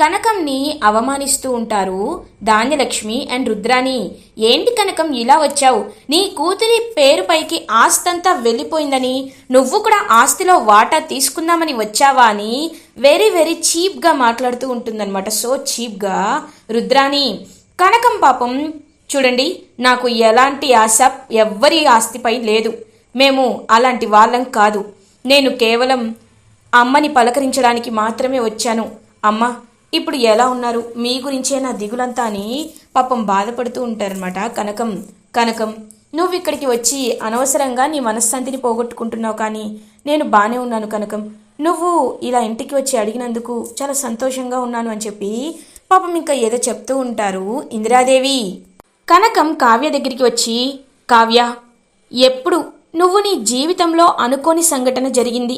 కనకంని అవమానిస్తూ ఉంటారు. ధాన్యలక్ష్మి అండ్ రుద్రాని ఏంటి కనకం ఇలా వచ్చావు? నీ కూతురి పేరుపైకి ఆస్తంతా వెళ్ళిపోయిందని నువ్వు కూడా ఆస్తిలో వాటా తీసుకుందామని వచ్చావా అని వెరీ వెరీ చీప్గా మాట్లాడుతూ ఉంటుందన్నమాట. సో చీప్గా. రుద్రాని కనకం పాపం చూడండి నాకు ఎలాంటి ఆశ ఎవ్వరి ఆస్తిపై లేదు. మేము అలాంటి వాళ్ళం కాదు. నేను కేవలం అమ్మని పలకరించడానికి మాత్రమే వచ్చాను. అమ్మ ఇప్పుడు ఎలా ఉన్నారు? మీ గురించే నా దిగులంతా అని పాపం బాధపడుతూ ఉంటారనమాట కనకం కనకం నువ్వు ఇక్కడికి వచ్చి అనవసరంగా నీ మనశ్శాంతిని పోగొట్టుకుంటున్నావు కానీ నేను బాగానే ఉన్నాను కనకం. నువ్వు ఇలా ఇంటికి వచ్చి అడిగినందుకు చాలా సంతోషంగా ఉన్నాను అని చెప్పి పాపం ఇంకా ఏదో చెప్తూ ఉంటారు ఇందిరాదేవి. కనకం కావ్య దగ్గరికి వచ్చి కావ్య ఎప్పుడు నువ్వు నీ జీవితంలో అనుకోని సంఘటన జరిగింది?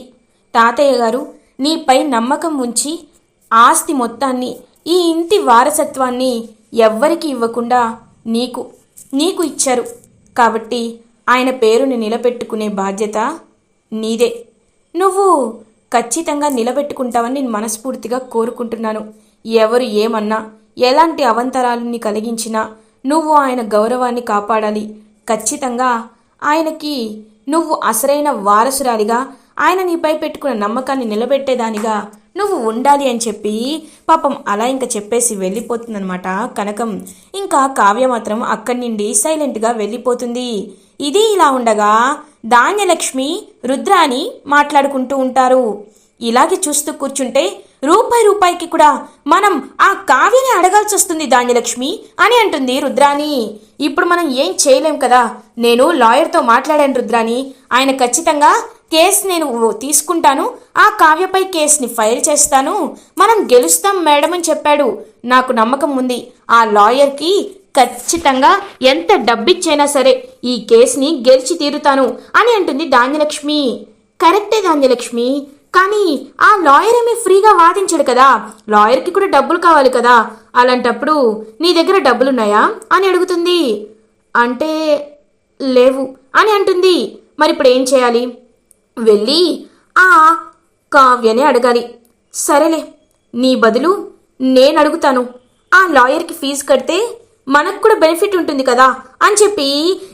తాతయ్య గారు నీపై నమ్మకం ఉంచి ఆస్తి మొత్తాన్ని ఈ ఇంటి వారసత్వాన్ని ఎవ్వరికి ఇవ్వకుండా నీకు నీకు ఇచ్చారు. కాబట్టి ఆయన పేరుని నిలబెట్టుకునే బాధ్యత నీదే. నువ్వు ఖచ్చితంగా నిలబెట్టుకుంటావని నేను మనస్ఫూర్తిగా కోరుకుంటున్నాను. ఎవరు ఏమన్నా ఎలాంటి అవంతరాలని కలిగించినా నువ్వు ఆయన గౌరవాన్ని కాపాడాలి. ఖచ్చితంగా ఆయనకి నువ్వు అసలైన వారసురాలిగా ఆయన నీపై పెట్టుకున్న నమ్మకాన్ని నిలబెట్టేదానిగా నువ్వు ఉండాలి అని చెప్పి పాపం అలా ఇంకా చెప్పేసి వెళ్ళిపోతుందనమాట కనకం. ఇంకా కావ్య మాత్రం అక్కడి నుండి సైలెంట్గా వెళ్ళిపోతుంది. ఇది ఇలా ఉండగా ధాన్యలక్ష్మి రుద్రాని మాట్లాడుకుంటూ ఉంటారు. ఇలాగే చూస్తూ కూర్చుంటే రూపాయి రూపాయికి కూడా మనం ఆ కావ్యని అడగాల్సి వస్తుంది ధాన్యలక్ష్మి అని అంటుంది రుద్రాని ఇప్పుడు మనం ఏం చేయలేం కదా? నేను లాయర్తో మాట్లాడాను రుద్రాని ఆయన ఖచ్చితంగా కేసు నేను తీసుకుంటాను ఆ కావ్యపై కేసుని ఫైల్ చేస్తాను. మనం గెలుస్తాం మేడం అని చెప్పాడు. నాకు నమ్మకం ఉంది. ఆ లాయర్కి ఖచ్చితంగా ఎంత డబ్బిచ్చైనా సరే ఈ కేసుని గెలిచి తీరుతాను అని అంటుంది ధాన్యలక్ష్మి. కరెక్టే ధాన్యలక్ష్మి. కానీ ఆ లాయర్ ఏమీ ఫ్రీగా వాదించడు కదా. లాయర్కి కూడా డబ్బులు కావాలి కదా. అలాంటప్పుడు నీ దగ్గర డబ్బులున్నాయా అని అడుగుతుంది. అంటే లేవు అని అంటుంది. మరి ఇప్పుడు ఏం చేయాలి? వెళ్ళి ఆ కావ్యనే అడగాలి. సరేలే నీ బదులు నేను అడుగుతాను. ఆ లాయర్కి ఫీజు కడితే మనకు కూడా బెనిఫిట్ ఉంటుంది కదా అని చెప్పి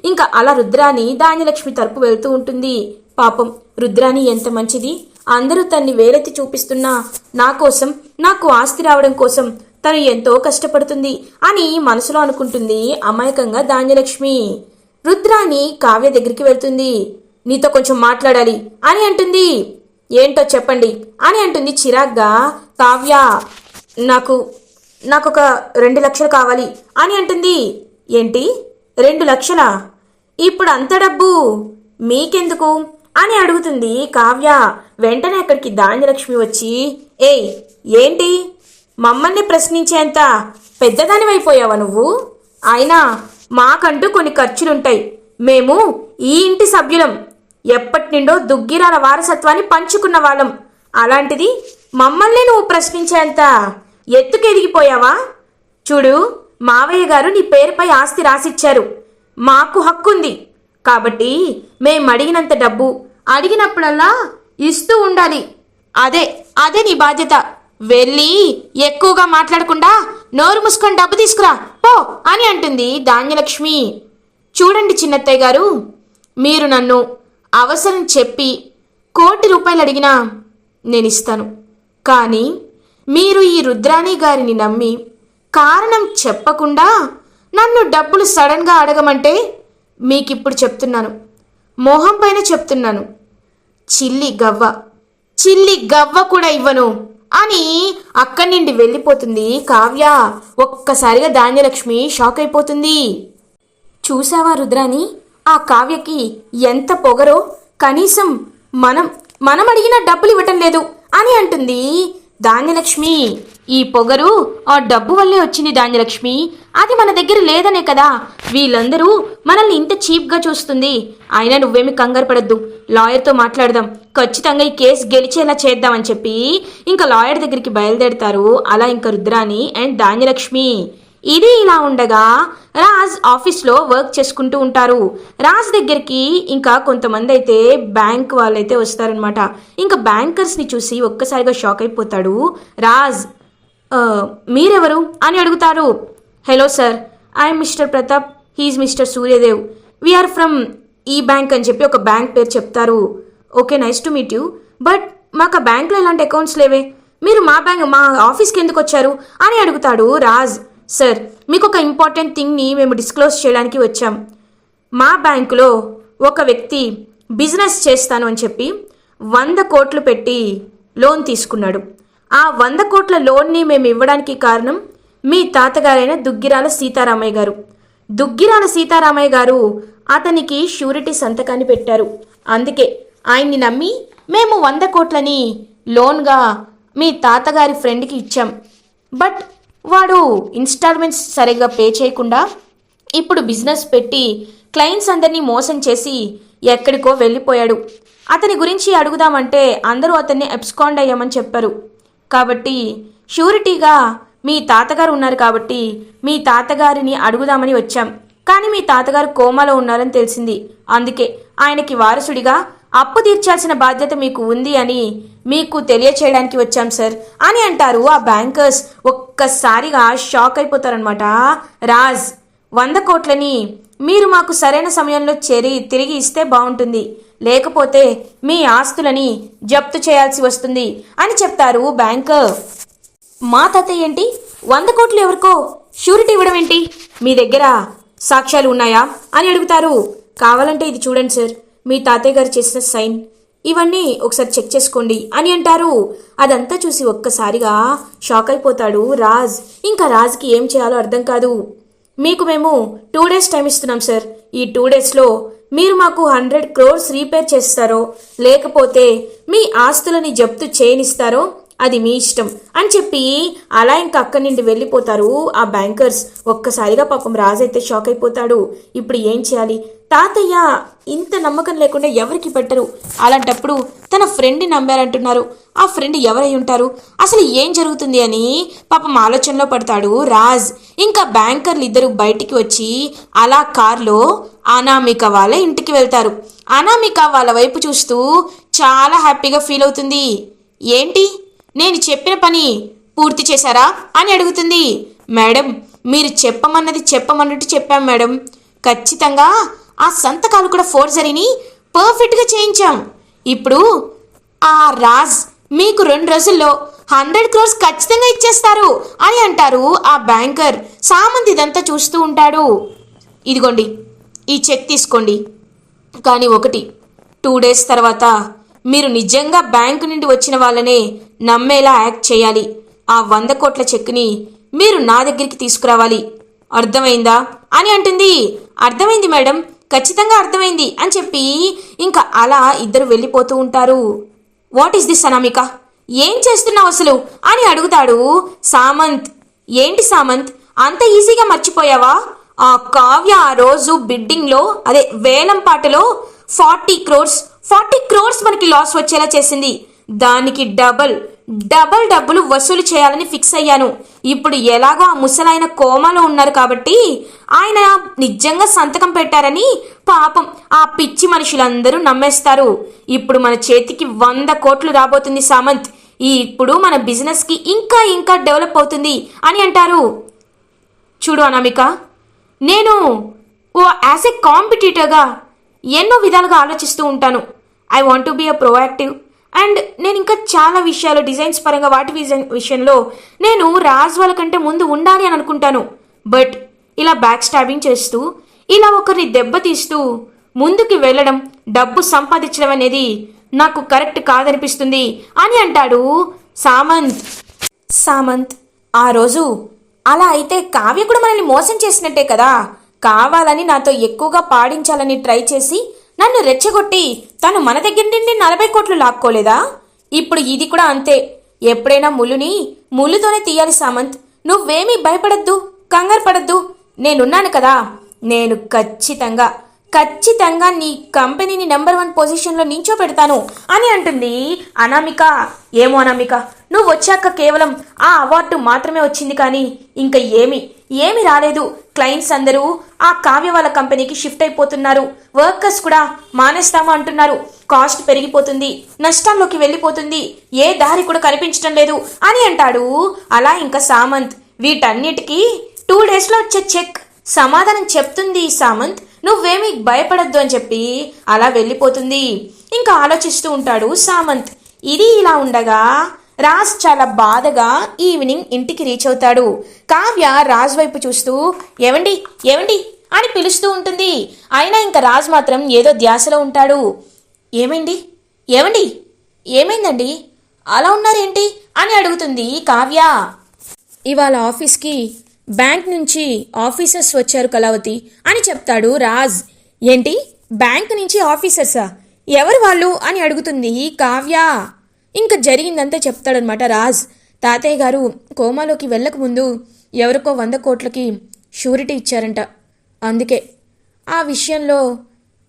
ఇంకా అలా రుద్రాని ధాన్యలక్ష్మి తరపు వెళ్తూ ఉంటుంది. పాపం రుద్రాని ఎంత మంచిది. అందరూ తన్ని వేలెత్తి చూపిస్తున్నా నా కోసం నాకు ఆస్తి రావడం కోసం తను ఎంతో కష్టపడుతుంది అని మనసులో అనుకుంటుంది అమాయకంగా ధాన్యలక్ష్మి. రుద్రాని కావ్య దగ్గరికి వెళ్తుంది. నీతో కొంచెం మాట్లాడాలి. అని అంటుంది. ఏంటో చెప్పండి. అని అంటుంది చిరాగ్గా. కావ్య నాకు నాకు ఒక రెండు లక్షలు కావాలి. అని అంటుంది. ఏంటి? రెండు లక్షలా? ఇప్పుడు అంత డబ్బు మీకెందుకు? అని అడుగుతుంది కావ్య. వెంటనే అక్కడికి ధాన్యలక్ష్మి వచ్చి ఏయ్ ఏంటి? మమ్మల్ని ప్రశ్నించేంత పెద్దదానివైపోయావా నువ్వు? అయినా మాకంటూ కొన్ని ఖర్చులుంటాయి. మేము ఈ ఇంటి సభ్యులం. ఎప్పటి నుండో దుగ్గిరాల వారసత్వాన్ని పంచుకున్న వాళ్ళం. అలాంటిది మమ్మల్ని నువ్వు ప్రశ్నించేంత ఎత్తుకెదిగిపోయావా చూడు మావయ్య గారు నీ పేరుపై ఆస్తి రాసిచ్చారు. మాకు హక్కుంది. కాబట్టి మేం అడిగినంత డబ్బు అడిగినప్పుడల్లా ఇస్తూ ఉండాలి. అదే అదే నీ బాధ్యత. వెళ్ళి ఎక్కువగా మాట్లాడకుండా నోరు మూసుకొని డబ్బు తీసుకురా. పో అని అంటుంది ధాన్యలక్ష్మి. చూడండి చిన్నత్తయ్య గారు మీరు నన్ను అవసరం చెప్పి కోటి రూపాయలు అడిగినా నేను ఇస్తాను కానీ మీరు ఈ రుద్రాణి గారిని నమ్మి కారణం చెప్పకుండా నన్ను డబ్బులు సడన్గా అడగమంటే మీకిప్పుడు చెప్తున్నాను. మోహం పైన చెప్తున్నాను. చిల్లి గవ్వ. చిల్లి గవ్వ కూడా ఇవ్వను అని అక్కడి నుండి వెళ్ళిపోతుంది కావ్య. ఒక్కసారిగా ధాన్యలక్ష్మి షాక్ అయిపోతుంది. చూసావా రుద్రాని ఆ కావ్యకి ఎంత పొగరో కనీసం మనం మనం అడిగిన డబ్బులు ఇవ్వటం లేదు అని అంటుంది ధాన్యలక్ష్మి. ఈ పొగరు ఆ డబ్బు వల్లే వచ్చింది ధాన్యలక్ష్మి. అది మన దగ్గర లేదనే కదా. వీళ్ళందరూ మనల్ని ఇంత చీప్గా చూస్తుంది. అయినా నువ్వేమి కంగారు పడద్దు. లాయర్తో మాట్లాడదాం. ఖచ్చితంగా ఈ కేసు గెలిచేలా చేద్దామని చెప్పి ఇంకా లాయర్ దగ్గరికి బయలుదేరతారు. అలా ఇంకా రుద్రాని అండ్ ధాన్యలక్ష్మి. ఇది ఇలా ఉండగా రాజ్ ఆఫీస్లో వర్క్ చేసుకుంటూ ఉంటారు. రాజ్ దగ్గరికి ఇంకా కొంతమంది అయితే బ్యాంక్ వాళ్ళైతే వస్తారనమాట ఇంకా బ్యాంకర్స్ని చూసి ఒక్కసారిగా షాక్ అయిపోతాడు. రాజ్ మీరెవరు? అని అడుగుతారు. Hello sir I'm mister Pratap. He mister Suryadev. We are from ఈ బ్యాంక్ అని చెప్పి ఒక బ్యాంక్ పేరు చెప్తారు. Okay nice to meet you. But మాకు ఆ బ్యాంక్లో ఎలాంటి అకౌంట్స్ లేవే. మీరు మా బ్యాంక్ మా ఆఫీస్కి ఎందుకు వచ్చారు? అని అడుగుతాడు రాజ్. సార్ మీకు ఒక ఇంపార్టెంట్ థింగ్ని మేము డిస్క్లోజ్ చేయడానికి వచ్చాం. మా బ్యాంకులో ఒక వ్యక్తి బిజినెస్ చేస్తాను అని చెప్పి వంద కోట్లు పెట్టి లోన్ తీసుకున్నాడు. ఆ వంద కోట్ల లోన్ని మేము ఇవ్వడానికి కారణం మీ తాతగారైన దుగ్గిరాల సీతారామయ్య గారు. దుగ్గిరాల సీతారామయ్య గారు అతనికి షూరిటీ సంతకాన్ని పెట్టారు. అందుకే ఆయన్ని నమ్మి మేము వంద కోట్లని లోన్గా మీ తాతగారి ఫ్రెండ్కి ఇచ్చాం. బట్ వాడు ఇన్స్టాల్మెంట్స్ సరిగ్గా పే చేయకుండా ఇప్పుడు బిజినెస్ పెట్టి క్లయింట్స్ అందరినీ మోసం చేసి ఎక్కడికో వెళ్ళిపోయాడు. అతని గురించి అడుగుదామంటే అందరూ అతన్ని ఎబ్స్కాండ్ అయ్యామని చెప్పారు. కాబట్టి షూరిటీగా మీ తాతగారు ఉన్నారు కాబట్టి మీ తాతగారిని అడుగుదామని వచ్చాం. కానీ మీ తాతగారు కోమాలో ఉన్నారని తెలిసింది. అందుకే ఆయనకి వారసుడిగా అప్పు తీర్చాల్సిన బాధ్యత మీకు ఉంది అని మీకు తెలియచేయడానికి వచ్చాం సార్. అని అంటారు ఆ బ్యాంకర్స్. ఒక్కసారిగా షాక్ అయిపోతారనమాట రాజ్ వంద కోట్లని మీరు మాకు సరైన సమయంలో చేరి తిరిగి ఇస్తే బాగుంటుంది. లేకపోతే మీ ఆస్తులని జప్తు చేయాల్సి వస్తుంది అని చెప్తారు బ్యాంకర్. మా తాతయ్య ఏంటి? వంద కోట్లు ఎవరికో షూరిటీ ఇవ్వడం ఏంటి? మీ దగ్గర సాక్ష్యాలు ఉన్నాయా? అని అడుగుతారు. కావాలంటే ఇది చూడండి సార్. మీ తాతయ్య గారు చేసిన సైన్. ఇవన్నీ ఒకసారి చెక్ చేసుకోండి అని అంటారు. అదంతా చూసి ఒక్కసారిగా షాక్ అయిపోతాడు రాజ్. ఇంకా రాజ్కి ఏం చేయాలో అర్థం కాదు. మీకు మేము టూ డేస్ టైం ఇస్తున్నాం సార్. ఈ టూ డేస్లో మీరు మాకు హండ్రెడ్ క్రోర్స్ రీపేర్ చేస్తారో లేకపోతే మీ ఆస్తులని జప్తు చేయనిస్తారో అది మీ ఇష్టం అని చెప్పి అలా ఇంకా అక్కడి నుండి వెళ్ళిపోతారు ఆ బ్యాంకర్స్ ఒక్కసారిగా పాపం రాజు అయితే షాక్ అయిపోతాడు. ఇప్పుడు ఏం చేయాలి? తాతయ్య ఇంత నమ్మకం లేకుండా ఎవరికి పెట్టరు? అలాంటప్పుడు తన ఫ్రెండ్ నమ్మారంటున్నారు. ఆ ఫ్రెండ్ ఎవరై ఉంటారు? అసలు ఏం జరుగుతుంది అని పాపం ఆలోచనలో పడతాడు రాజ్. ఇంకా బ్యాంకర్లు ఇద్దరు బయటికి వచ్చి అలా కార్లో అనామిక వాళ్ళ ఇంటికి వెళ్తారు. అనామిక వాళ్ళ వైపు చూస్తూ చాలా హ్యాపీగా ఫీల్ అవుతుంది. ఏంటి? నేను చెప్పిన పని పూర్తి చేశారా? అని అడుగుతుంది. మేడం మీరు చెప్పమన్నది చెప్పమన్నట్టు చెప్పాం మేడం. ఖచ్చితంగా ఆ సంతకాలు కూడా ఫోర్జరీని పర్ఫెక్ట్గా చేయించాం. ఇప్పుడు ఆ రాజ్ మీకు రెండు రోజుల్లో హండ్రెడ్ క్రోర్స్ ఖచ్చితంగా ఇచ్చేస్తారు అని అంటారు ఆ బ్యాంకర్. సామంత్ ఇదంతా చూస్తూ ఉంటాడు. ఇదిగోండి ఈ చెక్ తీసుకోండి. కానీ ఒకటి టూ డేస్ తర్వాత మీరు నిజంగా బ్యాంకు నుండి వచ్చిన వాళ్ళనే నమ్మేలా యాక్ట్ చేయాలి. ఆ వంద కోట్ల చెక్ని మీరు నా దగ్గరికి తీసుకురావాలి. అర్థమైందా? అని అంటుంది. అర్థమైంది మేడం. ఖచ్చితంగా అర్థమైంది అని చెప్పి ఇంకా అలా ఇద్దరు వెళ్ళిపోతూ ఉంటారు. What is this Anamika? ఏం చేస్తున్నావు అసలు? అని అడుగుతాడు సామంత్. ఏంటి సామంత్? అంత ఈజీగా మర్చిపోయావా? ఆ కావ్య ఆ రోజు బిడ్డింగ్లో అదే వేలం పాటలో ఫార్టీ క్రోర్స్ ఫార్టీ క్రోర్స్ మనకి లాస్ వచ్చేలా చేసింది. దానికి డబల్ డబల్ డబ్బులు వసూలు చేయాలని ఫిక్స్ అయ్యాను. ఇప్పుడు ఎలాగో ఆ ముసలాయన కోమాలో ఉన్నారు కాబట్టి ఆయన నిజంగా సంతకం పెట్టారని పాపం ఆ పిచ్చి మనుషులందరూ నమ్మేస్తారు. ఇప్పుడు మన చేతికి వంద కోట్లు రాబోతుంది సామంత్. ఈ ఇప్పుడు మన బిజినెస్కి ఇంకా ఇంకా డెవలప్ అవుతుంది అని అంటారు. చూడు అనామిక నేను ఓ యాజ్ ఎ కాంపిటీటర్గా ఎన్నో విధాలుగా ఆలోచిస్తూ ఉంటాను. I want to be a proactive and నేను ఇంకా చాలా విషయాలు డిజైన్స్ పరంగా వాటి విషయంలో నేను రాజ్ వాళ్ళ కంటే ముందు ఉండాలి అని అనుకుంటాను. బట్ ఇలా బ్యాక్ స్టాబింగ్ చేస్తూ ఇలా ఒకరిని దెబ్బతీస్తూ ముందుకు వెళ్ళడం డబ్బు సంపాదించడం అనేది నాకు కరెక్ట్ కాదనిపిస్తుంది అని అంటాడు సామంత్. సామంత్ ఆ రోజు అలా అయితే కావ్య కూడా మనల్ని మోసం చేసినట్టే కదా. కావాలని నాతో ఎక్కువగా పాడించాలని ట్రై చేసి నన్ను రెచ్చగొట్టి తను మన దగ్గర నుండి నలభై కోట్లు లాక్కోలేదా? ఇప్పుడు ఇది కూడా అంతే. ఎప్పుడైనా ముళ్ళుని ముళ్ళుతోనే తీయాలి సామంత్. నువ్వేమీ భయపడద్దు కంగారు పడద్దు. నేనున్నాను కదా. నేను ఖచ్చితంగా ఖచ్చితంగా నీ కంపెనీని నెంబర్ వన్ పొజిషన్లో నించో పెడతాను అని అంటుంది అనామిక. ఏమో అనామిక నువ్వు వచ్చాక కేవలం ఆ అవార్డు మాత్రమే వచ్చింది కానీ ఇంకా ఏమి? ఏమి రాలేదు. క్లయింట్స్ అందరూ ఆ కావ్య వాళ్ళ కంపెనీకి షిఫ్ట్ అయిపోతున్నారు. వర్కర్స్ కూడా మానేస్తాము అంటున్నారు. కాస్ట్ పెరిగిపోతుంది. నష్టాల్లోకి వెళ్ళిపోతుంది. ఏ దారి కూడా కనిపించడం లేదు అని అంటాడు అలా ఇంకా సామంత్. వీటన్నిటికీ టూ డేస్లో వచ్చే చెక్. సమాధానం చెప్తుంది సామంత్. నువ్వేమీ భయపడద్దు అని చెప్పి అలా వెళ్ళిపోతుంది. ఇంకా ఆలోచిస్తూ ఉంటాడు సామంత్. ఇది ఇలా ఉండగా రాజ్ చాలా బాధగా ఈవినింగ్ ఇంటికి రీచ్ అవుతాడు. కావ్య రాజ్ వైపు చూస్తూ ఏవండి ఏవండి? అని పిలుస్తూ ఉంటుంది. అయినా ఇంకా రాజ్ మాత్రం ఏదో ధ్యాసలో ఉంటాడు. ఏమైంది? ఏమండి ఏమైందండి? అలా ఉన్నారేంటి? అని అడుగుతుంది కావ్య. ఇవాళ ఆఫీస్కి బ్యాంక్ నుంచి ఆఫీసర్స్ వచ్చారు కళావతి అని చెప్తాడు రాజ్. ఏంటి? బ్యాంక్ నుంచి ఆఫీసర్సా? ఎవరు వాళ్ళు? అని అడుగుతుంది కావ్య. ఇంకా జరిగిందంతా చెప్తాడనమాట రాజ్. తాతయ్య గారు కోమాలోకి వెళ్ళకముందు ఎవరికో వంద కోట్లకి షూరిటీ ఇచ్చారంట. అందుకే ఆ విషయంలో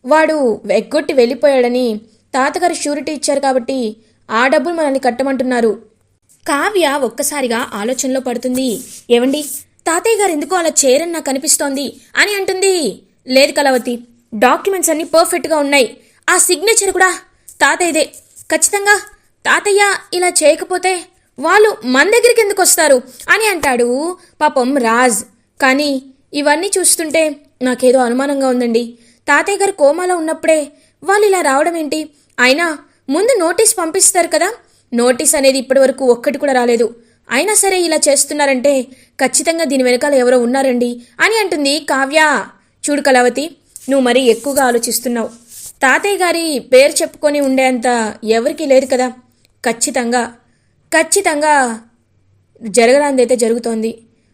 వాడు ఎగ్గొట్టి వెళ్ళిపోయాడని తాతగారు షూరిటీ ఇచ్చారు కాబట్టి ఆ డబ్బులు మనల్ని కట్టమంటున్నారు. కావ్య ఒక్కసారిగా ఆలోచనలో పడుతుంది. ఏమండి తాతయ్య గారు ఎందుకో అలా చేయరని నాకు అనిపిస్తోంది అని అంటుంది. లేదు కలవతి డాక్యుమెంట్స్ అన్నీ పర్ఫెక్ట్గా ఉన్నాయి. ఆ సిగ్నేచర్ కూడా తాతయ్యదే. ఖచ్చితంగా తాతయ్య ఇలా చేయకపోతే వాళ్ళు మన దగ్గరికి ఎందుకు వస్తారు? అని అంటాడు పాపం రాజ్. కానీ ఇవన్నీ చూస్తుంటే నాకేదో అనుమానంగా ఉందండి. తాతయ్య గారు కోమాలో ఉన్నప్పుడే వాళ్ళు ఇలా రావడం ఏంటి? అయినా ముందు నోటీస్ పంపిస్తారు కదా? నోటీస్ అనేది ఇప్పటివరకు ఒక్కటి కూడా రాలేదు. అయినా సరే ఇలా చేస్తున్నారంటే ఖచ్చితంగా దీని వెనకాల ఎవరో ఉన్నారండి అని అంటుంది కావ్య. చూడు కళావతి నువ్వు మరీ ఎక్కువగా ఆలోచిస్తున్నావు. తాతయ్య గారి పేరు చెప్పుకొని ఉండేంత ఎవరికీ లేదు కదా? ఖచ్చితంగా ఖచ్చితంగా జరగరాందైతే జరుగుతోంది.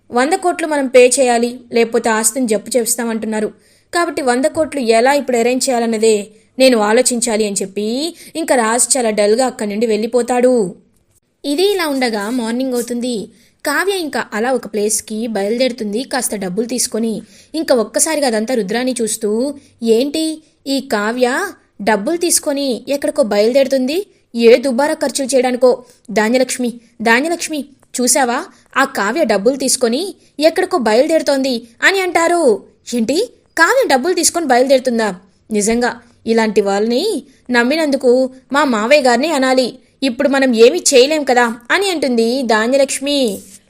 వంద కోట్లు మనం పే చేయాలి లేకపోతే ఆస్తిని జప్పు చేస్తామంటున్నారు కాబట్టి వంద కోట్లు ఎలా ఇప్పుడు అరేంజ్ చేయాలన్నదే నేను ఆలోచించాలి అని చెప్పి ఇంకా రాజ్ చాలా డల్గా అక్కడి నుండి వెళ్ళిపోతాడు. ఇది ఇలా ఉండగా మార్నింగ్ అవుతుంది. కావ్య ఇంకా అలా ఒక ప్లేస్కి బయలుదేరుతుంది కాస్త డబ్బులు తీసుకొని. ఇంకా ఒక్కసారిగా అదంతా రుద్రాన్ని చూస్తూ ఏంటి? ఈ కావ్య డబ్బులు తీసుకొని ఎక్కడికో బయలుదేరుతుంది? ఏ దుబారా ఖర్చులు చేయడానికో? ధాన్యలక్ష్మి ధాన్యలక్ష్మి చూశావా? ఆ కావ్య డబ్బులు తీసుకొని ఎక్కడికో బయలుదేరుతోంది అని అంటారు. ఏంటి? కావ్య డబ్బులు తీసుకొని బయలుదేరుతుందా? నిజంగా ఇలాంటి వాళ్ళని నమ్మినందుకు మా మావయ్య గారిని అనాలి. ఇప్పుడు మనం ఏమీ చేయలేం కదా అని అంటుంది ధాన్యలక్ష్మి.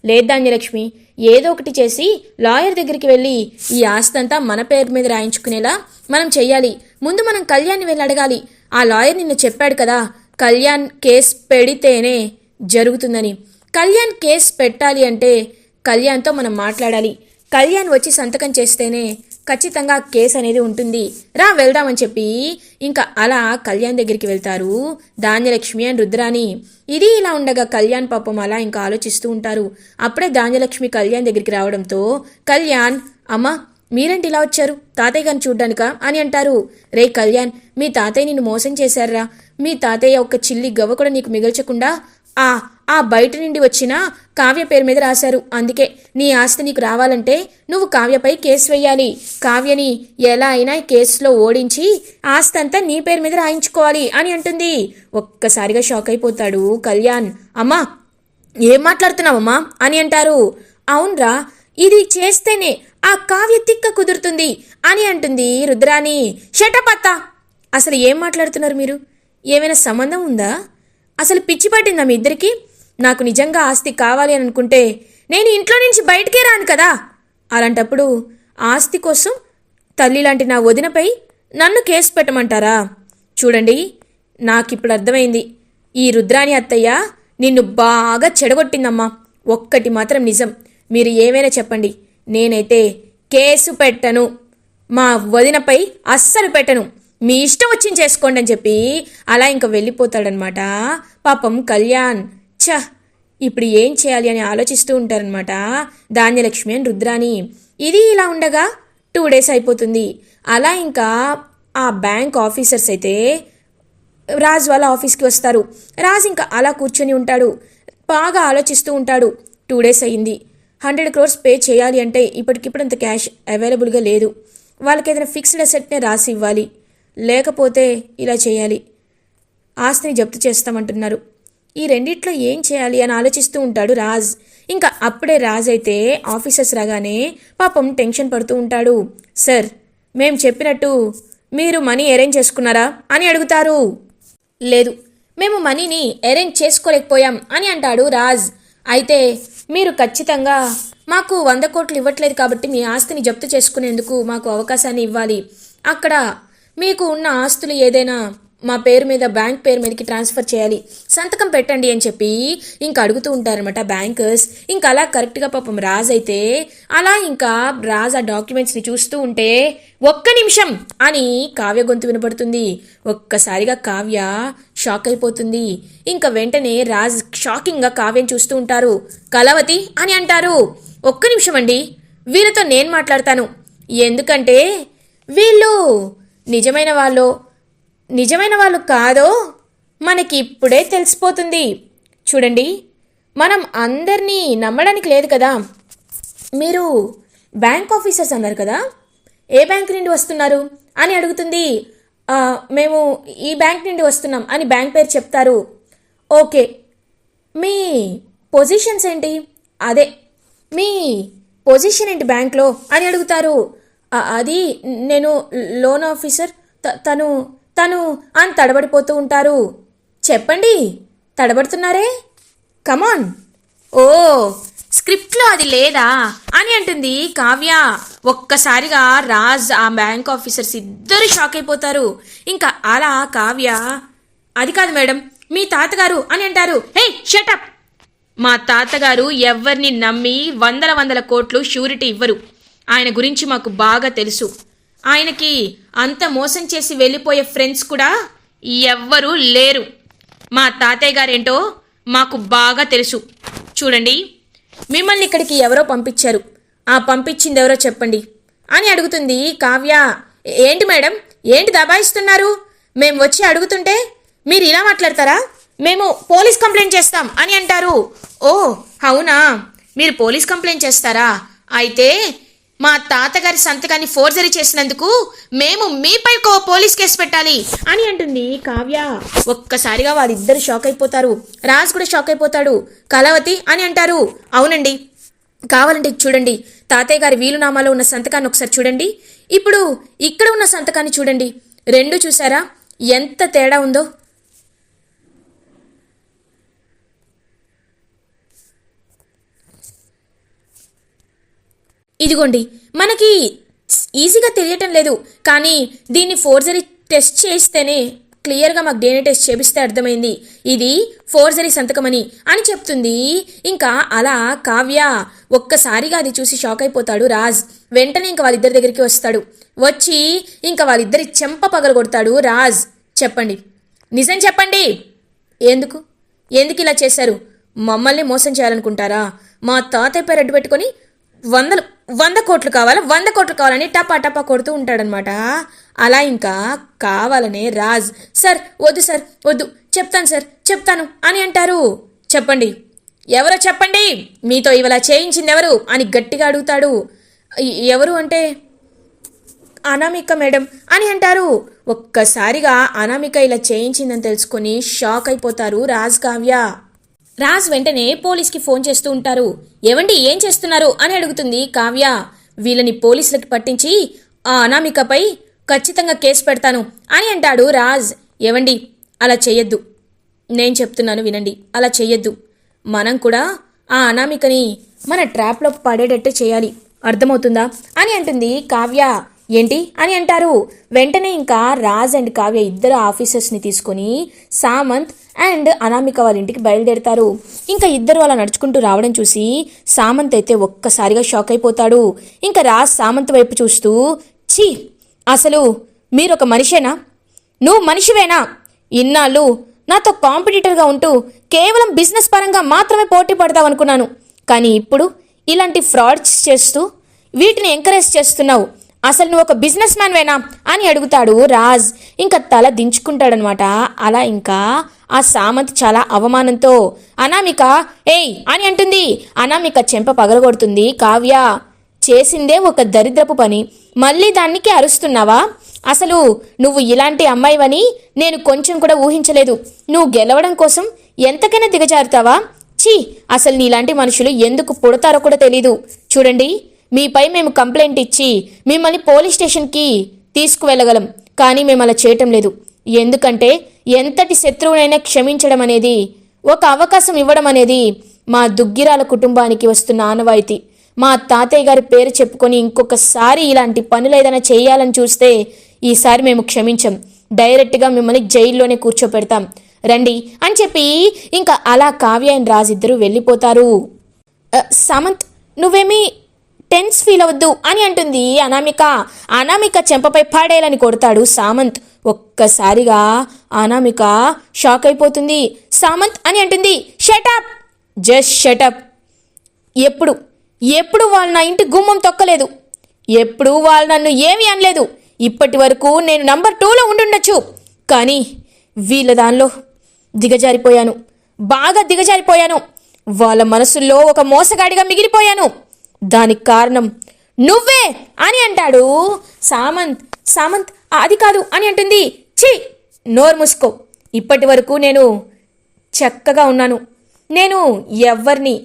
లేదు ధాన్యలక్ష్మి ఏదో ఒకటి చేసి లాయర్ దగ్గరికి వెళ్ళి ఈ ఆస్తంతా మన పేరు మీద రాయించుకునేలా మనం చెయ్యాలి. ముందు మనం కళ్యాణ్ని వెళ్ళి అడగాలి. ఆ లాయర్ నిన్న చెప్పాడు కదా కళ్యాణ్ కేస్ పెడితేనే జరుగుతుందని. కళ్యాణ్ కేస్ పెట్టాలి అంటే కళ్యాణ్తో మనం మాట్లాడాలి. కళ్యాణ్ వచ్చి సంతకం చేస్తేనే ఖచ్చితంగా కేసు అనేది ఉంటుంది. రా వెళ్దామని చెప్పి ఇంకా అలా కళ్యాణ్ దగ్గరికి వెళ్తారు ధాన్యలక్ష్మి అండ్ రుద్రాని ఇది ఇలా ఉండగా కళ్యాణ్ పాపం అలా ఇంకా ఆలోచిస్తూ ఉంటారు. అప్పుడే ధాన్యలక్ష్మి కళ్యాణ్ దగ్గరికి రావడంతో కళ్యాణ్ అమ్మ మీరేంటి ఇలా వచ్చారు? తాతయ్య గారిని చూడ్డానికా? అని అంటారు. రే కళ్యాణ్ మీ తాతయ్య నిన్ను మోసం చేశారా మీ తాతయ్య ఒక చిల్లి గవ్వ కూడా నీకు మిగల్చకుండా ఆ ఆ బయట నుండి వచ్చిన కావ్య పేరు మీద రాశారు. అందుకే నీ ఆస్తి నీకు రావాలంటే నువ్వు కావ్యపై కేసు వేయాలి. కావ్యని ఎలా అయినా కేసులో ఓడించి ఆస్తి అంతా నీ పేరు మీద రాయించుకోవాలి అని అంటుంది. ఒక్కసారిగా షాక్ అయిపోతాడు కళ్యాణ్. అమ్మా ఏం మాట్లాడుతున్నావమ్మా? అని అంటారు. అవునరా ఇది చేస్తేనే ఆ కావ్య తిక్క కుదురుతుంది అని అంటుంది రుద్రాణి. షటపత్త అసలు ఏం మాట్లాడుతున్నారు మీరు? ఏమైనా సంబంధం ఉందా? అసలు పిచ్చి పట్టిందా మీ ఇద్దరికి? నాకు నిజంగా ఆస్తి కావాలి అని అనుకుంటే నేను ఇంట్లో నుంచి బయటకే రాను కదా. అలాంటప్పుడు ఆస్తి కోసం తల్లి లాంటి నా వదినపై నన్ను కేసు పెట్టమంటారా? చూడండి నాకిప్పుడు అర్థమైంది. ఈ రుద్రాణి అత్తయ్య నిన్ను బాగా చెడగొట్టిందమ్మా. ఒక్కటి మాత్రం నిజం. మీరు ఏమైనా చెప్పండి. నేనైతే కేసు పెట్టను. మా వదినపై అస్సలు పెట్టను. మీ ఇష్టం వచ్చింది చేసుకోండి అని చెప్పి అలా ఇంకా వెళ్ళిపోతాడనమాట. పాపం కళ్యాణ్. ఛ! ఇప్పుడు ఏం చేయాలి అని ఆలోచిస్తూ ఉంటారనమాట ధాన్యలక్ష్మి అని రుద్రాని ఇది ఇలా ఉండగా టూ డేస్ అయిపోతుంది. అలా ఇంకా ఆ బ్యాంక్ ఆఫీసర్స్ అయితే రాజు వాళ్ళ ఆఫీస్కి వస్తారు. రాజు ఇంకా అలా కూర్చొని ఉంటాడు. బాగా ఆలోచిస్తూ ఉంటాడు. టూ డేస్ అయ్యింది హండ్రెడ్ క్రోర్స్ పే చేయాలి అంటే ఇప్పటికిప్పుడు అంత క్యాష్ అవైలబుల్గా లేదు. వాళ్ళకి ఏదైనా ఫిక్స్డ్ అసెట్నే రాసి ఇవ్వాలి. లేకపోతే ఇలా చేయాలి. ఆస్తిని జప్తు చేస్తామంటున్నారు. ఈ రెండిట్లో ఏం చేయాలి అని ఆలోచిస్తూ ఉంటాడు రాజ్. ఇంకా అప్పుడే రాజ్ అయితే ఆఫీసర్స్ రాగానే పాపం టెన్షన్ పడుతూ ఉంటాడు. సార్ మేం చెప్పినట్టు మీరు మనీ అరేంజ్ చేసుకున్నారా? అని అడుగుతారు. లేదు మేము మనీని అరేంజ్ చేసుకోలేకపోయాం అని అంటాడు రాజ్. అయితే మీరు ఖచ్చితంగా మాకు వంద కోట్లు ఇవ్వట్లేదు కాబట్టి మీ ఆస్తిని జప్తు చేసుకునేందుకు మాకు అవకాశాన్ని ఇవ్వాలి. అక్కడ మీకు ఉన్న ఆస్తులు ఏదైనా మా పేరు మీద బ్యాంక్ పేరు మీదకి ట్రాన్స్ఫర్ చేయాలి. సంతకం పెట్టండి అని చెప్పి ఇంకా అడుగుతూ ఉంటారనమాట బ్యాంకర్స్. ఇంకా అలా కరెక్ట్గా పాపం రాజ్ అయితే అలా ఇంకా రాజ్ ఆ డాక్యుమెంట్స్ని చూస్తూ ఉంటే ఒక్క నిమిషం అని కావ్య గొంతు వినపడుతుంది ఒక్కసారిగా కావ్య షాక్ అయిపోతుంది. ఇంకా వెంటనే రాజ్ షాకింగ్గా కావ్యం చూస్తూ ఉంటారు. కలవతి అని అంటారు. ఒక్క నిమిషం అండి. వీళ్ళతో నేను మాట్లాడతాను. ఎందుకంటే వీళ్ళు నిజమైన వాళ్ళు. నిజమైన వాళ్ళు కాదో మనకి ఇప్పుడే తెలిసిపోతుంది. చూడండి. మనం అందరినీ నమ్మడానికి లేదు కదా. మీరు బ్యాంక్ ఆఫీసర్స్ అన్నారు కదా. ఏ బ్యాంక్ నుండి వస్తున్నారు? అని అడుగుతుంది. మేము ఈ బ్యాంక్ నుండి వస్తున్నాం అని బ్యాంక్ పేరు చెప్తారు. ఓకే. మీ పొజిషన్స్ ఏంటి? అదే. మీ పొజిషన్ ఏంటి బ్యాంక్లో? అని అడుగుతారు. అది నేను లోన్ ఆఫీసర్ తను తను అని తడబడిపోతూ ఉంటారు. చెప్పండి. తడబడుతున్నారే? కమాన్. ఓ స్క్రిప్ట్లో అది లేదా అని అంటుంది కావ్య. ఒక్కసారిగా రాజ్ ఆ బ్యాంక్ ఆఫీసర్స్ ఇద్దరు షాక్ అయిపోతారు. ఇంకా అలా కావ్య అది కాదు మేడం మీ తాతగారు అని అంటారు. హే షటప్ మా తాతగారు ఎవరిని నమ్మి వందల వందల కోట్లు షూరిటీ ఇవ్వరు. ఆయన గురించి మాకు బాగా తెలుసు. ఆయనకి అంత మోసం చేసి వెళ్ళిపోయే ఫ్రెండ్స్ కూడా ఎవ్వరూ లేరు. మా తాతయ్య గారేంటో మాకు బాగా తెలుసు. చూడండి. మిమ్మల్ని ఇక్కడికి ఎవరో పంపించారు. ఆ పంపించింది ఎవరో చెప్పండి. అని అడుగుతుంది కావ్య. ఏంటి మేడం? ఏంటి దబాయిస్తున్నారు? మేము వచ్చి అడుగుతుంటే మీరు ఇలా మాట్లాడతారా? మేము పోలీస్ కంప్లైంట్ చేస్తాం అని అంటారు. ఓ అవునా? మీరు పోలీస్ కంప్లైంట్ చేస్తారా? అయితే మా తాతగారి సంతకాన్ని ఫోర్జరీ చేసినందుకు మేము మీపై కో పోలీస్ కేసు పెట్టాలి అని అంటుంది కావ్య. ఒక్కసారిగా వాళ్ళిద్దరు షాక్ అయిపోతారు. రాజ్ కూడా షాక్ అయిపోతాడు. కళావతి అని అంటారు. అవునండి. కావాలంటే చూడండి. తాతయ్య గారి వీలునామాలో ఉన్న సంతకాన్ని ఒకసారి చూడండి. ఇప్పుడు ఇక్కడ ఉన్న సంతకాన్ని చూడండి. రెండు చూసారా? ఎంత తేడా ఉందో. ఇదిగోండి మనకి ఈజీగా తెలియటం లేదు కానీ దీన్ని ఫోర్జరీ టెస్ట్ చేస్తేనే క్లియర్గా మాకు డేనే టెస్ట్ చేపిస్తే అర్థమైంది. ఇది ఫోర్జరీ సంతకమని అని చెప్తుంది. ఇంకా అలా కావ్య ఒక్కసారిగా అది చూసి షాక్ అయిపోతాడు రాజ్. వెంటనే ఇంకా వాళ్ళిద్దరి దగ్గరికి వస్తాడు. వచ్చి ఇంకా వాళ్ళిద్దరి చెంప పగలగొడతాడు రాజ్. చెప్పండి. నిజం చెప్పండి. ఎందుకు? ఎందుకు ఇలా చేశారు? మమ్మల్ని మోసం చేయాలనుకుంటారా? మా తాతయ్య పేరు అడ్డు పెట్టుకొని వందలు వంద కోట్లు కావాలి? వంద కోట్లు కావాలని టపా టపా కొడుతూ ఉంటాడనమాట. అలా ఇంకా కావాలనే రాజ్ సార్ వద్దు సార్ వద్దు చెప్తాను సార్ చెప్తాను అని అంటారు. చెప్పండి. ఎవరో చెప్పండి. మీతో ఇవాళ చేయించింది ఎవరు అని గట్టిగా అడుగుతాడు. ఎవరు అంటే? అనామిక మేడం అని అంటారు. ఒక్కసారిగా అనామిక ఇలా చేయించిందని తెలుసుకొని షాక్ అయిపోతారు రాజ్ కావ్య. రాజ్ వెంటనే పోలీస్కి ఫోన్ చేస్తూ ఉంటారు. ఏవండి ఏం చేస్తున్నారు? అని అడుగుతుంది కావ్య. వీళ్ళని పోలీసులకి పట్టించి ఆ అనామికపై ఖచ్చితంగా కేసు పెడతాను అని అంటాడు రాజ్. ఏవండి అలా చేయొద్దు నేను చెప్తున్నాను వినండి అలా చేయొద్దు మనం కూడా ఆ అనామికని మన ట్రాప్లో పడేటట్టు చేయాలి. అర్థమవుతుందా? అని అంటుంది కావ్య. ఏంటి? అని అంటారు. వెంటనే ఇంకా రాజ్ అండ్ కావ్య ఇద్దరు ఆఫీసర్స్ని తీసుకొని సామంత్ అండ్ అనామిక వాళ్ళ ఇంటికి బయలుదేరతారు. ఇంకా ఇద్దరు అలా నడుచుకుంటూ రావడం చూసి సామంత్ అయితే ఒక్కసారిగా షాక్ అయిపోతాడు. ఇంకా రాజ్ సామంత్ వైపు చూస్తూ ఛీ అసలు మీరు ఒక మనిషేనా? నువ్వు మనిషివేనా? ఇన్నాళ్ళు నాతో కాంపిటీటర్గా ఉంటూ కేవలం బిజినెస్ పరంగా మాత్రమే పోటీ పడతావు అనుకున్నాను. కానీ ఇప్పుడు ఇలాంటి ఫ్రాడ్స్ చేస్తూ వీటిని ఎంకరేజ్ చేస్తున్నావు. అసలు నువ్వు ఒక బిజినెస్ మ్యాన్ వేనా? అని అడుగుతాడు రాజ్. ఇంకా తల దించుకుంటాడనమాట. అలా ఇంకా ఆ సామంత్ చాలా అవమానంతో అనామిక ఏయ్! అని అంటుంది. అనామిక చెంప పగలగొడుతుంది. కావ్య చేసిందే ఒక దరిద్రపు పని. మళ్ళీ దానికి అరుస్తున్నావా? అసలు నువ్వు ఇలాంటి అమ్మాయివని నేను కొంచెం కూడా ఊహించలేదు. నువ్వు గెలవడం కోసం ఎంతకైనా దిగజారుతావా? ఛీ! అసలు నీలాంటి మనుషులు ఎందుకు పుడతారో కూడా తెలీదు. చూడండి. మీపై మేము కంప్లైంట్ ఇచ్చి మిమ్మల్ని పోలీస్ స్టేషన్కి తీసుకువెళ్ళగలం. కానీ మేము అలా చేయటం లేదు. ఎందుకంటే ఎంతటి శత్రువునైనా క్షమించడం అనేది ఒక అవకాశం ఇవ్వడం అనేది మా దుగ్గిరాల కుటుంబానికి వస్తున్న ఆనవాయితీ. మా తాతయ్య గారి పేరు చెప్పుకొని ఇంకొకసారి ఇలాంటి పనులు ఏదైనా చేయాలని చూస్తే ఈసారి మేము క్షమించం. డైరెక్ట్గా మిమ్మల్ని జైల్లోనే కూర్చోపెడతాం. రండి అని చెప్పి ఇంకా అలా కావ్య అండ్ రాజ్ ఇద్దరు వెళ్ళిపోతారు. సమంత్ నువ్వేమీ టెన్స్ ఫీల్ అవ్వద్దు అని అంటుంది అనామిక. అనామిక చెంపపై పాడేయాలని కొడతాడు సామంత్. ఒక్కసారిగా అనామిక షాక్ అయిపోతుంది. సామంత్ అని అంటుంది షటప్ జస్ట్ షటప్ ఎప్పుడు? ఎప్పుడు వాళ్ళు నా ఇంటి గుమ్మం తొక్కలేదు. ఎప్పుడు వాళ్ళు నన్ను ఏమీ అనలేదు. ఇప్పటి వరకు నేను నంబర్ టూలో ఉండుండొచ్చు. కానీ వీళ్ళ దానిలో దిగజారిపోయాను. బాగా దిగజారిపోయాను. వాళ్ళ మనసుల్లో ఒక మోసగాడిగా మిగిలిపోయాను. దానికి కారణం నువ్వే అని అంటాడు సామంత్. సామంత్ అది కాదు అని అంటుంది. ఛీ నోరు మూసుకో. ఇప్పటి వరకు నేను చక్కగా ఉన్నాను. నేను ఎవరిని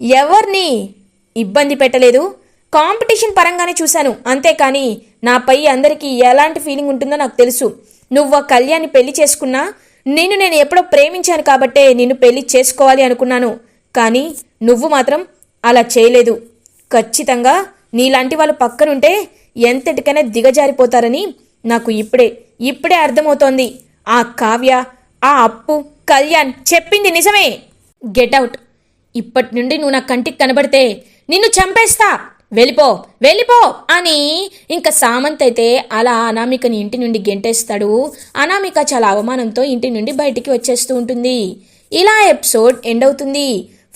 ఎవరిని ఇబ్బంది పెట్టలేదు. కాంపిటీషన్ పరంగానే చూశాను. అంతేకాని నాపై అందరికీ ఎలాంటి ఫీలింగ్ ఉంటుందో నాకు తెలుసు. నువ్వు కళ్యాణ్ని పెళ్ళి చేసుకున్నా నిన్ను నేను ఎప్పుడో ప్రేమించాను కాబట్టే నిన్ను పెళ్ళి చేసుకోవాలి అనుకున్నాను. కానీ నువ్వు మాత్రం అలా చేయలేదు. ఖచ్చితంగా నీలాంటి వాళ్ళు పక్కనుంటే ఎంతటికైనా దిగజారిపోతారని నాకు ఇప్పుడే ఇప్పుడే అర్థమవుతోంది. ఆ కావ్య ఆ అప్పు కళ్యాణ్ చెప్పింది నిజమే. గెట్ అవుట్ ఇప్పటి నుండి నువ్వు నా కంటికి కనబడితే నిన్ను చంపేస్తా. వెళ్ళిపో వెళ్ళిపో అని ఇంకా సామంత్ అయితే అలా అనామికని ఇంటి నుండి గెంటేస్తాడు. అనామిక చాలా అవమానంతో ఇంటి నుండి బయటికి వచ్చేస్తూ ఉంటుంది. ఇలా ఎపిసోడ్ ఎండ్ అవుతుంది.